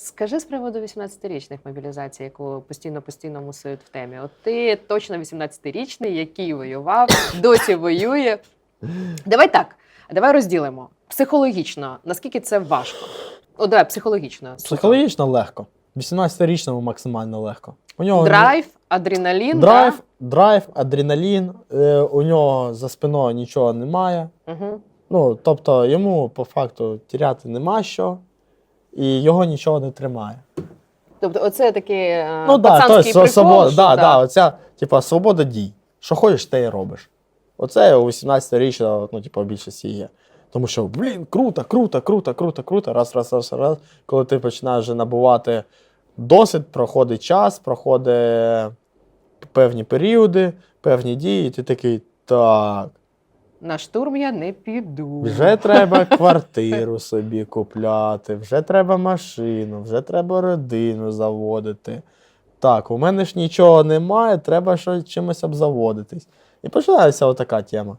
Скажи з приводу 18-річних мобілізацій, яку постійно постійно мусують в темі. От ти точно 18-річний, який воював, досі воює. Давай так, давай розділимо психологічно, наскільки це важко. О, давай, психологічно. Психологічно легко. 18-річному максимально легко. У нього Драйв, адреналін. драйв, драйв, адреналін, е, у нього за спиною нічого немає. Угу. Ну, тобто йому по факту тіряти нема що, і його нічого не тримає. Тобто, оце такий е, Ну да, пацанський то, прикол, свобода, що, да, да. да, оця, типа, свобода дій. Що хочеш, те і робиш. Оце у 18-річного, ну, типу, більшості є. Тому що, блін, круто, круто, круто, круто, круто. Раз, раз, раз, раз. Коли ти починаєш вже набувати досвід, проходить час, проходить певні періоди, певні дії, і ти такий, так, На штурм я не піду. вже треба квартиру собі купляти, вже треба машину, вже треба родину заводити. Так, у мене ж нічого немає, треба щось чимось обзаводитись. І починається отака тема.